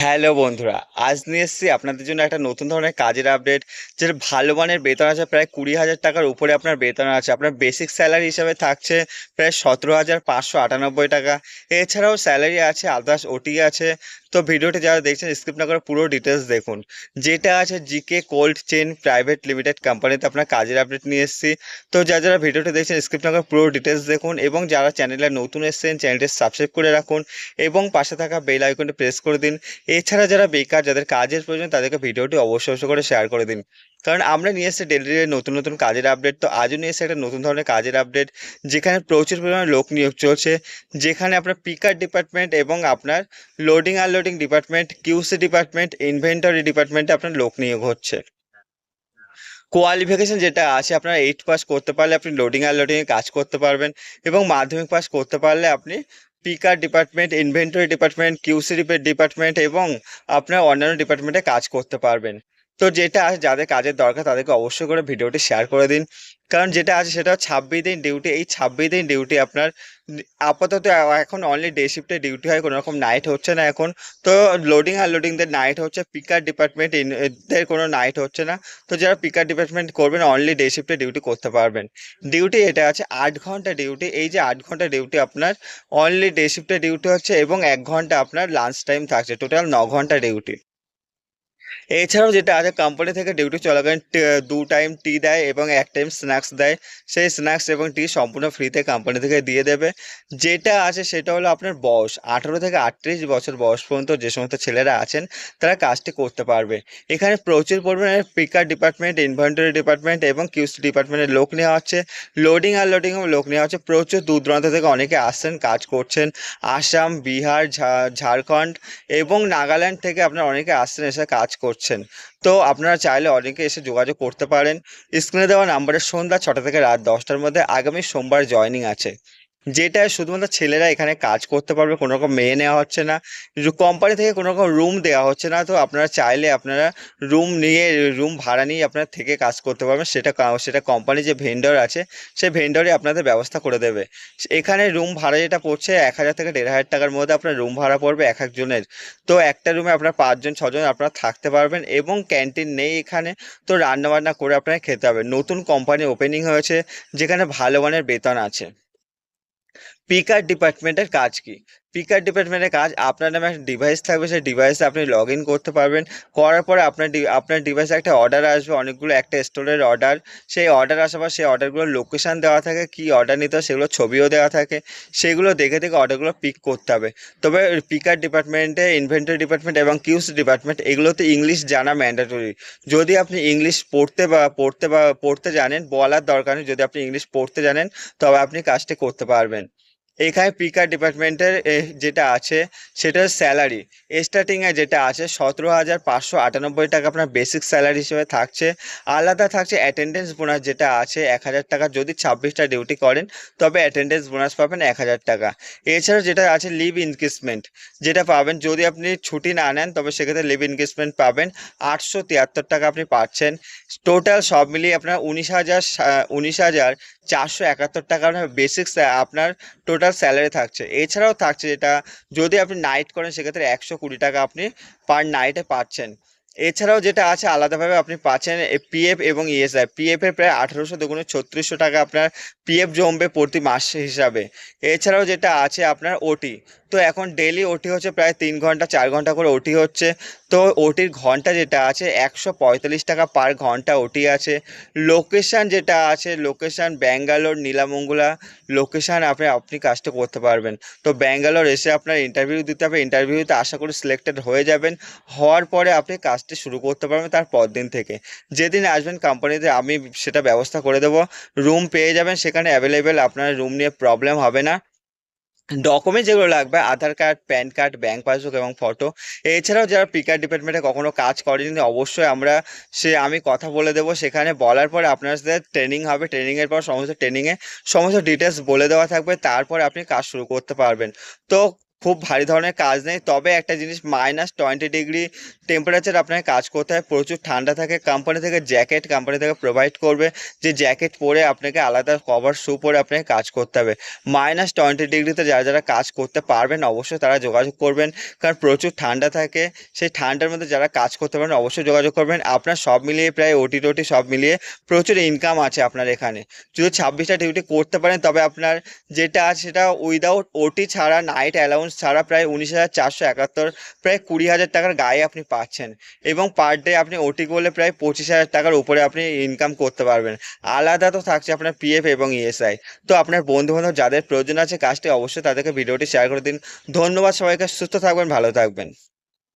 Hello বন্ধুরা, আজ নিয়ে এসেছি আপনাদের জন্য একটা নতুন ধরনের কাজের আপডেট যেটা ভালো মানের বেতন আছে প্রায় কুড়ি হাজার টাকার উপরে আপনার বেতন আছে। আপনার বেসিক স্যালারি হিসাবে থাকছে প্রায় সতেরো হাজার পাঁচশো আটানব্বই টাকা। এছাড়াও স্যালারি আছে আদার্স ওটি আছে তো ভিডিওটি যারা দেখছেন স্কিপ না করে পুরো ডিটেলস দেখুন। যেটা আছে GK cold chain private limited কোম্পানিতে আপনার কাজের আপডেট নিয়ে এসেছি। তো যারা যারা ভিডিওটি দেখছেন স্কিপ না করে পুরো ডিটেলস দেখুন এবং যারা চ্যানেলে নতুন এসেছেন চ্যানেলটি সাবস্ক্রাইব করে রাখুন এবং পাশে থাকা বেল আইকনটি প্রেস করে দিন। এছাড়া যারা বেকার, যাদের কাজের প্রয়োজন, তাদেরকে ভিডিওটি অবশ্যই অবশ্যই করে শেয়ার করে দিন। কারণ আমরা নিয়ে এসেছি ডেলি নতুন নতুন কাজের আপডেট তো আজও নিয়ে এসেছি একটা নতুন ধরনের কাজের আপডেট যেখানে প্রচুর পরিমাণে লোক নিয়োগ চলছে, যেখানে আপনার পিকার ডিপার্টমেন্ট এবং আপনার loading unloading department QC department inventory ডিপার্টমেন্টে আপনার লোক নিয়োগ হচ্ছে। কোয়ালিফিকেশন যেটা আছে, আপনার এইট পাস করতে পারলে আপনি লোডিং আনলোডিংয়ে কাজ করতে পারবেন এবং মাধ্যমিক পাস করতে পারলে আপনি picker department inventory department QC department এবং আপনার অন্যান্য ডিপার্টমেন্টে কাজ করতে পারবেন। তো যেটা আছে, যাদের কাজের দরকার, তাদেরকে অবশ্যই করে ভিডিওটি শেয়ার করে দিন। কারণ যেটা আছে, সেটা ছাব্বিশ দিন ডিউটি এই ছাব্বিশ দিন ডিউটি আপনার, আপাতত এখন অনলি ডে শিফটে ডিউটি হয় কোনো রকম নাইট হচ্ছে না এখন। তো লোডিং আর লোডিংদের নাইট হচ্ছে পিকার ডিপার্টমেন্ট দের কোনো নাইট হচ্ছে না। তো যারা পিকার ডিপার্টমেন্ট করবেন অনলি ডে শিফটে ডিউটি করতে পারবেন। ডিউটি এটা আছে, আট ঘণ্টা ডিউটি এই যে আট ঘণ্টা ডিউটি আপনার অনলি ডে শিফটে ডিউটি হচ্ছে এবং এক ঘণ্টা আপনার লাঞ্চ টাইম থাকছে। টোটাল ন ঘণ্টা ডিউটি এছাড়াও যেটা আছে কোম্পানি থেকে ডিউটি চলাকালীন দু টাইম টি দেয় এবং এক টাইম স্ন্যাক্স দেয়। সেই স্ন্যাক্স এবং টি সম্পূর্ণ ফ্রিতে কোম্পানি থেকে দিয়ে দেবে। যেটা আছে সেটা হলো আপনার বয়স। আঠারো থেকে আটত্রিশ বছর বয়স পর্যন্ত যে সমস্ত ছেলেরা আছেন, তারা কাজটি করতে পারবে। এখানে প্রচুর পরিমাণে পিকার ডিপার্টমেন্ট ইনভেন্টরি ডিপার্টমেন্ট এবং কিউসি ডিপার্টমেন্টের লোক নেওয়া হচ্ছে। লোডিং আর লোডিংয়েও লোক নেওয়া হচ্ছে। প্রচুর দূর দূরান্ত থেকে অনেকে আসছেন, কাজ করছেন। আসাম, বিহার ঝাড়খণ্ড এবং নাগাল্যান্ড থেকে আপনার অনেকে আসছেন, এসে কাজ করছেন। তো আপনারা চাইলে অনেকে এসে যোগাযোগ করতে পারেন। স্ক্রিনে দেওয়া নাম্বারের সন্ধ্যা ছটা থেকে রাত দশটার মধ্যে আগামী সোমবার জয়নিং আছে। যেটা শুধুমাত্র ছেলেরা এখানে কাজ করতে পারবে কোনো রকম মেয়ে নেওয়া হচ্ছে না। কোম্পানি থেকে কোনো রকম রুম দেওয়া হচ্ছে না, তো আপনারা চাইলে আপনারা রুম নিয়ে রুম ভাড়া নিয়ে আপনারা থেকে কাজ করতে পারবেন। সেটা সেটা কোম্পানি যে ভেন্ডর আছে সেই ভেন্ডরই আপনাদের ব্যবস্থা করে দেবে। এখানে রুম ভাড়া যেটা পড়ছে, এক হাজার থেকে দেড় হাজার টাকার মধ্যে আপনার রুম ভাড়া পড়বে এক একজনের। তো একটা রুমে আপনার পাঁচজন, ছজন আপনারা থাকতে পারবেন এবং ক্যান্টিন নেই এখানে, তো রান্নাবান্না করে আপনারা খেতে হবে। নতুন কোম্পানি ওপেনিং হয়েছে, যেখানে ভালো মানের বেতন আছে। পিকার ডিপার্টমেন্টের কাজ কি? পিকার ডিপার্টমেন্টের কাজ, আপনার নামে একটা ডিভাইস থাকবে, সেই ডিভাইসে আপনি লগ ইন করতে পারবেন। করার পরে আপনার আপনার ডিভাইসে একটা অর্ডার আসবে, অনেকগুলো, একটা স্টোরের অর্ডার সেই অর্ডার আসার পর সেই অর্ডারগুলোর লোকেশান দেওয়া থাকে, কি অর্ডার নিতে হয় সেগুলো ছবিও দেওয়া থাকে। সেগুলো দেখে দেখে অর্ডারগুলো পিক করতে হবে। তবে পিকার ডিপার্টমেন্টে ইনভেন্টরি ডিপার্টমেন্ট এবং কিউস ডিপার্টমেন্ট এগুলোতে ইংলিশ জানা ম্যান্ডেটরি যদি আপনি ইংলিশ পড়তে বা পড়তে বা, পড়তে জানেন, বলার দরকার নেই। যদি আপনি ইংলিশ পড়তে জানেন, তবে আপনি কাজটি করতে পারবেন। এখানে পিকার ডিপার্টমেন্টের যেটা আছে সেটার স্যালারি। স্টার্টিংয়ে যেটা আছে, সতেরো হাজার পাঁচশো আটানব্বই টাকা আপনার বেসিক স্যালারি হিসেবে থাকছে। আলাদা থাকছে অ্যাটেন্ডেন্স বোনাস যেটা আছে, এক হাজার টাকা। যদি ছাব্বিশটা ডিউটি করেন, তবে অ্যাটেন্ডেন্স বোনাস পাবেন এক হাজার টাকা। এছাড়াও যেটা আছে লিভ ইনক্রিজমেন্ট যেটা পাবেন, যদি আপনি ছুটি না নেন, তবে সেক্ষেত্রে লিভ ইনক্রিজমেন্ট পাবেন। আটশো তিয়াত্তর টাকা আপনি পাচ্ছেন। টোটাল সব মিলিয়ে আপনার উনিশ হাজার উনিশ হাজার চারশো একাত্তর টাকা। আপনার বেসিক আপনার টোটাল স্যালারি থাকছে। এছাড়াও থাকছে যেটা, যদি আপনি নাইট করেন, সেক্ষেত্রে একশো কুড়ি টাকা আপনি পার নাইটে পাচ্ছেন। এছাড়াও যেটা আছে আলাদাভাবে আপনি পাচ্ছেন পিএফ এবং ইএসআই পিএফ এর প্রায় আঠারোশো দুগুণে ছত্রিশশো টাকা আপনার পিএফ জমবে প্রতি মাস হিসাবে। এছাড়াও যেটা আছে আপনার ওটি তো এখন ডেলি ওটি হচ্ছে প্রায় তিন ঘণ্টা, চার ঘণ্টা করে ওটি হচ্ছে। তো ওটির ঘণ্টা যেটা আছে, একশো পঁয়তাল্লিশ টাকা পার ঘণ্টা ওটি আছে। লোকেশান যেটা আছে লোকেশান ব্যাঙ্গালোর নীলামঙ্গলা লোকেশান আপনি আপনি কাজটা করতে পারবেন। তো ব্যাঙ্গালোর এসে আপনার ইন্টারভিউ দিতে হবে। ইন্টারভিউতে আশা করি সিলেক্টেড হয়ে যাবেন। হওয়ার পরে আপনি কাজটি শুরু করতে পারবেন তার পরদিন থেকে। যেদিন আসবেন কোম্পানিতে আমি সেটা ব্যবস্থা করে দেবো। রুম পেয়ে যাবেন, সেখানে অ্যাভেলেবেল আপনার রুম নিয়ে প্রবলেম হবে না। ডকুমেন্ট যেগুলো লাগবে Aadhaar card PAN card bank passbook এবং ফটো এছাড়াও যারা পিকার ডিপার্টমেন্টে কখনো কাজ করেনি অবশ্যই আমরা সে আমি কথা বলে দেবো। সেখানে বলার পরে সাথে ট্রেনিং হবে। ট্রেনিংয়ের পর সমস্ত ট্রেনিংয়ে সমস্ত ডিটেলস বলে দেওয়া থাকবে। তারপর আপনি কাজ শুরু করতে পারবেন। তো খুব ভারী ধরনের কাজ নেই। তবে একটা জিনিস মাইনাস টোয়েন্টি ডিগ্রি টেম্পারেচার আপনাকে কাজ করতে হয়। প্রচুর ঠান্ডা থাকে। কোম্পানি থেকে জ্যাকেট কোম্পানি থেকে প্রোভাইড করবে। যে জ্যাকেট পরে আপনাকে আলাদা কভার শু পরে আপনাকে কাজ করতে হবে। মাইনাস টোয়েন্টি ডিগ্রিতে যারা যারা কাজ করতে পারবেন, অবশ্যই তারা যোগাযোগ করবেন। কারণ প্রচুর ঠান্ডা থাকে। সেই ঠান্ডার মধ্যে যারা কাজ করতে পারেন অবশ্যই যোগাযোগ করবেন। আপনার সব মিলিয়ে প্রায় ওটি টোটি সব মিলিয়ে প্রচুর ইনকাম আছে আপনার এখানে। যদি ছাব্বিশটা ডিউটি করতে পারেন, তবে আপনার যেটা আছে সেটা উইদাউট ওটি ছাড়া নাইট অ্যালাউন্স ছাড়া প্রায় উনিশ হাজার চারশো একাত্তর, প্রায় কুড়ি হাজার টাকার গায়ে আপনি পাচ্ছেন এবং পার ডে আপনি ওটি করলে প্রায় পঁচিশ হাজার টাকার উপরে আপনি ইনকাম করতে পারবেন। আলাদা তো থাকছে আপনার পিএফ এবং ইএসআই তো আপনার বন্ধু বান্ধব যাদের প্রয়োজন আছে কাজটি অবশ্যই তাদেরকে ভিডিওটি শেয়ার করে দিন। ধন্যবাদ সবাইকে, সুস্থ থাকবেন, ভালো থাকবেন।